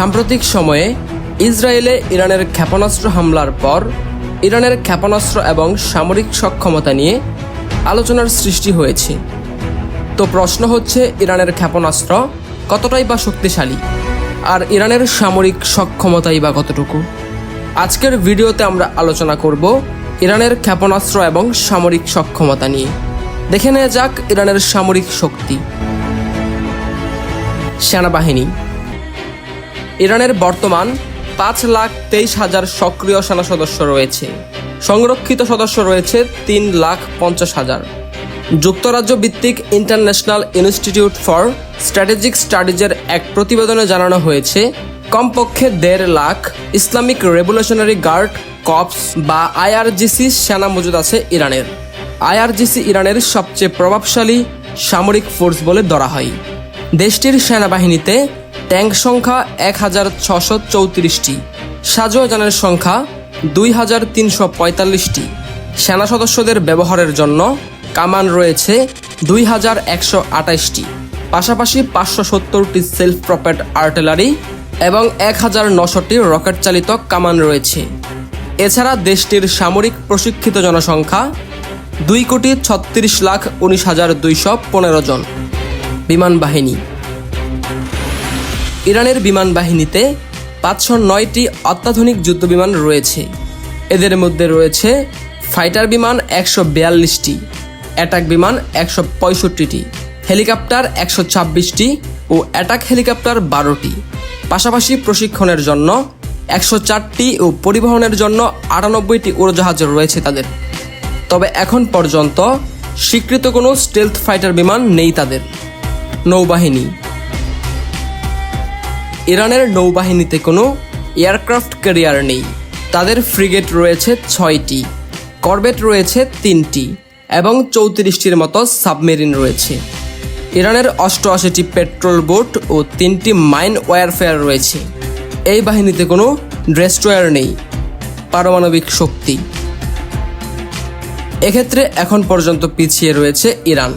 সাম্প্রতিক সময়ে ইসরায়েলে ইরানের ক্ষেপণাস্ত্র হামলার পর ইরানের ক্ষেপণাস্ত্র এবং সামরিক সক্ষমতা নিয়ে আলোচনার সৃষ্টি হয়েছে। তো প্রশ্ন হচ্ছে, ইরানের ক্ষেপণাস্ত্র কতটাই বা শক্তিশালী? আর ইরানের সামরিক সক্ষমতাই বা কতটুকু? আজকের ভিডিওতে আমরা আলোচনা করব ইরানের ক্ষেপণাস্ত্র এবং সামরিক সক্ষমতা নিয়ে। দেখে নেওয়া যাক ইরানের সামরিক শক্তি। সেনাবাহিনী ইরানের বর্তমান পাঁচ লাখ তেইশ হাজার সক্রিয় সেনা সদস্য রয়েছে। সংরক্ষিত সদস্য রয়েছে তিন লাখ পঞ্চাশ হাজার। যুক্তরাজ্য ভিত্তিক ইন্টারন্যাশনাল ইনস্টিটিউট ফর স্ট্র্যাটেজিক স্টাডিজের এক প্রতিবেদনে জানানো হয়েছে, কমপক্ষে দেড় lakh Islamic Revolutionary Guard, Corps বা আইআরজিসি সেনা মজুদ আছে ইরানের। আইআরজিসি ইরানের সবচেয়ে প্রভাবশালী সামরিক ফোর্স বলে ধরা হয়। দেশটির সেনাবাহিনীতে ট্যাঙ্ক সংখ্যা এক হাজার ছশো চৌত্রিশটি। সাজোয়াজানের সংখ্যা দুই হাজার তিনশো পঁয়তাল্লিশটি। সেনা সদস্যদের ব্যবহারের জন্য কামান রয়েছে দুই হাজার একশো আটাইশটি পাশাপাশি পাঁচশো সত্তরটি সেলফ প্রপেট আর্টিলারি এবং এক হাজার নশোটি রকেট চালিত কামান রয়েছে। এছাড়া দেশটির সামরিক প্রশিক্ষিত জনসংখ্যা দুই কোটি ছত্রিশ লাখ উনিশ হাজার দুইশো পনেরো জন। বিমান বাহিনী। ইরানের বিমান বাহিনীতে পাঁচশো নয়টি অত্যাধুনিক যুদ্ধবিমান রয়েছে। এদের মধ্যে রয়েছে ফাইটার বিমান একশো বিয়াল্লিশটি, অ্যাটাক বিমান একশো পঁয়ষট্টিটি, হেলিকপ্টার একশো ছাব্বিশটি ও অ্যাটাক হেলিকপ্টার বারোটি। পাশাপাশি প্রশিক্ষণের জন্য একশো চারটি ও পরিবহনের জন্য আটানব্বইটি উড়োজাহাজ রয়েছে তাদের। তবে এখন পর্যন্ত স্বীকৃত কোনো স্টেলথ ফাইটার বিমান নেই তাদের। নৌবাহিনী ইরানের নৌবাহিনীতে কোনো এয়ারক্রাফট ক্যারিয়ার নেই। তাদের ফ্রিগেট রয়েছে ছয়টি করবেট রয়েছে তিনটি এবং চৌত্রিশটির মতো সাবমেরিন রয়েছে। ইরানের অষ্টআশিটি পেট্রোল বোট ও তিনটি মাইন ওয়ারফেয়ার রয়েছে। এই বাহিনীতে কোনো ড্রেস্ট্রয়ার নেই, পারমাণবিক শক্তি। এক্ষেত্রে এখন পর্যন্ত পিছিয়ে রয়েছে ইরান।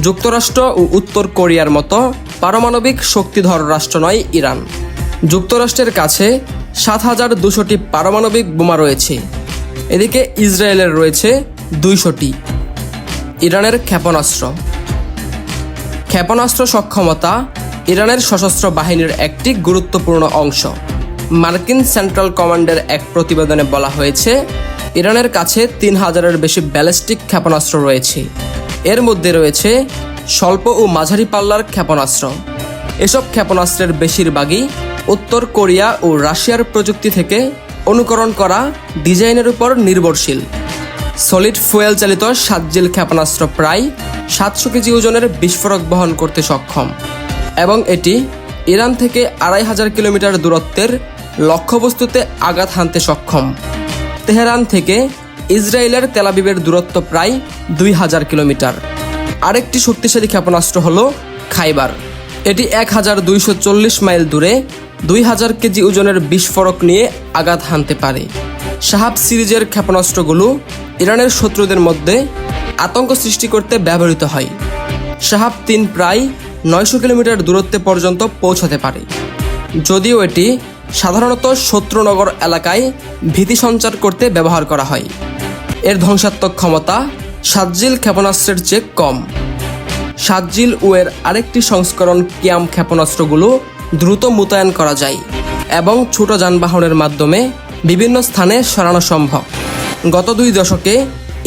যুক্তরাষ্ট্র ও উত্তর কোরিয়ার মতো পারমাণবিক শক্তিধর রাষ্ট্র নয় ইরান। যুক্তরাষ্ট্রের কাছে সাত হাজার দুশোটি পারমাণবিক বোমা রয়েছে। এদিকে ইসরায়েলের রয়েছে দুইশোটি। ইরানের ক্ষেপণাস্ত্র। ক্ষেপণাস্ত্র সক্ষমতা ইরানের সশস্ত্র বাহিনীর একটি গুরুত্বপূর্ণ অংশ। মার্কিন সেন্ট্রাল কমান্ডের এক প্রতিবেদনে বলা হয়েছে, ইরানের কাছে তিন হাজারের বেশি ব্যালিস্টিক ক্ষেপণাস্ত্র রয়েছে। এর মধ্যে রয়েছে স্বল্প ও মাঝারি পাল্লার ক্ষেপণাস্ত্র। এসব ক্ষেপণাস্ত্রের বেশিরভাগই উত্তর কোরিয়া ও রাশিয়ার প্রযুক্তি থেকে অনুকরণ করা ডিজাইনের উপর নির্ভরশীল। সলিড ফুয়েল চালিত সাতজিল ক্ষেপণাস্ত্র প্রায় সাতশো কেজি ওজনের বিস্ফোরক বহন করতে সক্ষম এবং এটি ইরান থেকে আড়াই হাজার কিলোমিটার দূরত্বের লক্ষ্যবস্তুতে আঘাত হানতে সক্ষম। তেহরান থেকে ইসরায়েলের তেলাবিবের দূরত্ব প্রায় দুই হাজার কিলোমিটার। আরেকটি শক্তিশালী ক্ষেপণাস্ত্র হল খাইবার। এটি এক হাজার দুইশো চল্লিশ মাইল দূরে দুই হাজার কেজি ওজনের বিস্ফোরক নিয়ে আঘাত হানতে পারে। শাহাব সিরিজের ক্ষেপণাস্ত্রগুলো ইরানের শত্রুদের মধ্যে আতঙ্ক সৃষ্টি করতে ব্যবহৃত হয়। শাহাব তিন প্রায় নয়শো কিলোমিটার দূরত্বে পর্যন্ত পৌঁছাতে পারে। যদিও এটি সাধারণত শত্রুনগর এলাকায় ভীতি সঞ্চার করতে ব্যবহার করা হয়। এর ধ্বংসাত্মক ক্ষমতা সাতজিল ক্ষেপণাস্ত্রের চেয়ে কম। সাতজিল ও এর আরেকটি সংস্করণ কিয়াম ক্ষেপণাস্ত্রগুলো দ্রুত মোতায়েন করা যায় এবং ছোট যানবাহনের মাধ্যমে বিভিন্ন স্থানে সরানো সম্ভব। গত দুই দশকে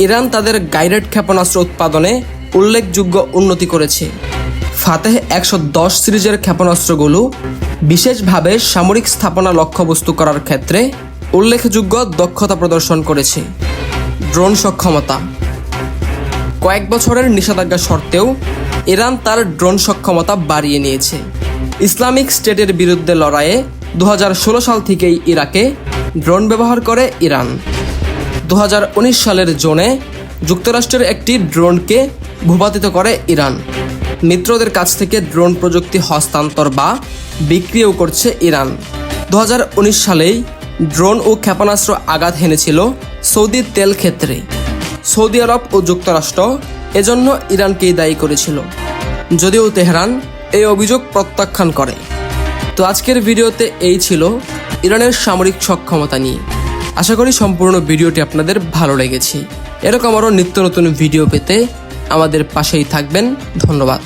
ইরান তাদের গাইডেড ক্ষেপণাস্ত্র উৎপাদনে উল্লেখযোগ্য উন্নতি করেছে। ফাতেহ একশো দশ সিরিজের ক্ষেপণাস্ত্রগুলো বিশেষভাবে সামরিক স্থাপনা লক্ষ্যবস্তু করার ক্ষেত্রে উল্লেখযোগ্য দক্ষতা প্রদর্শন করেছে। ড্রোন সক্ষমতা কয়েক বছরের নিষেধাজ্ঞা সত্ত্বেও ইরান তার ড্রোন সক্ষমতা বাড়িয়ে নিয়েছে। ইসলামিক স্টেটের বিরুদ্ধে লড়াইয়ে দু হাজার ষোলো সাল থেকেই ইরাকে ড্রোন ব্যবহার করে ইরান। দু হাজার উনিশ সালের জোনে যুক্তরাষ্ট্রের একটি ড্রোনকে ভূপাতিত করে ইরান। মিত্রদের কাছ থেকে ড্রোন প্রযুক্তি হস্তান্তর বা বিক্রিও করছে ইরান। দু হাজার উনিশ সালেই ড্রোন ও ক্ষেপণাস্ত্র আঘাত হেনেছিল সৌদি তেল ক্ষেত্রে। সৌদি আরব ও যুক্তরাষ্ট্র এজন্য ইরানকেই দায়ী করেছিল। যদিও তেহরান এই অভিযোগ প্রত্যাখ্যান করে। তো আজকের ভিডিওতে এই ছিল ইরানের সামরিক সক্ষমতা নিয়ে। আশা করি সম্পূর্ণ ভিডিওটি আপনাদের ভালো লেগেছে। এরকম আরও নিত্য নতুন ভিডিও পেতে আমাদের পাশেই থাকবেন। ধন্যবাদ।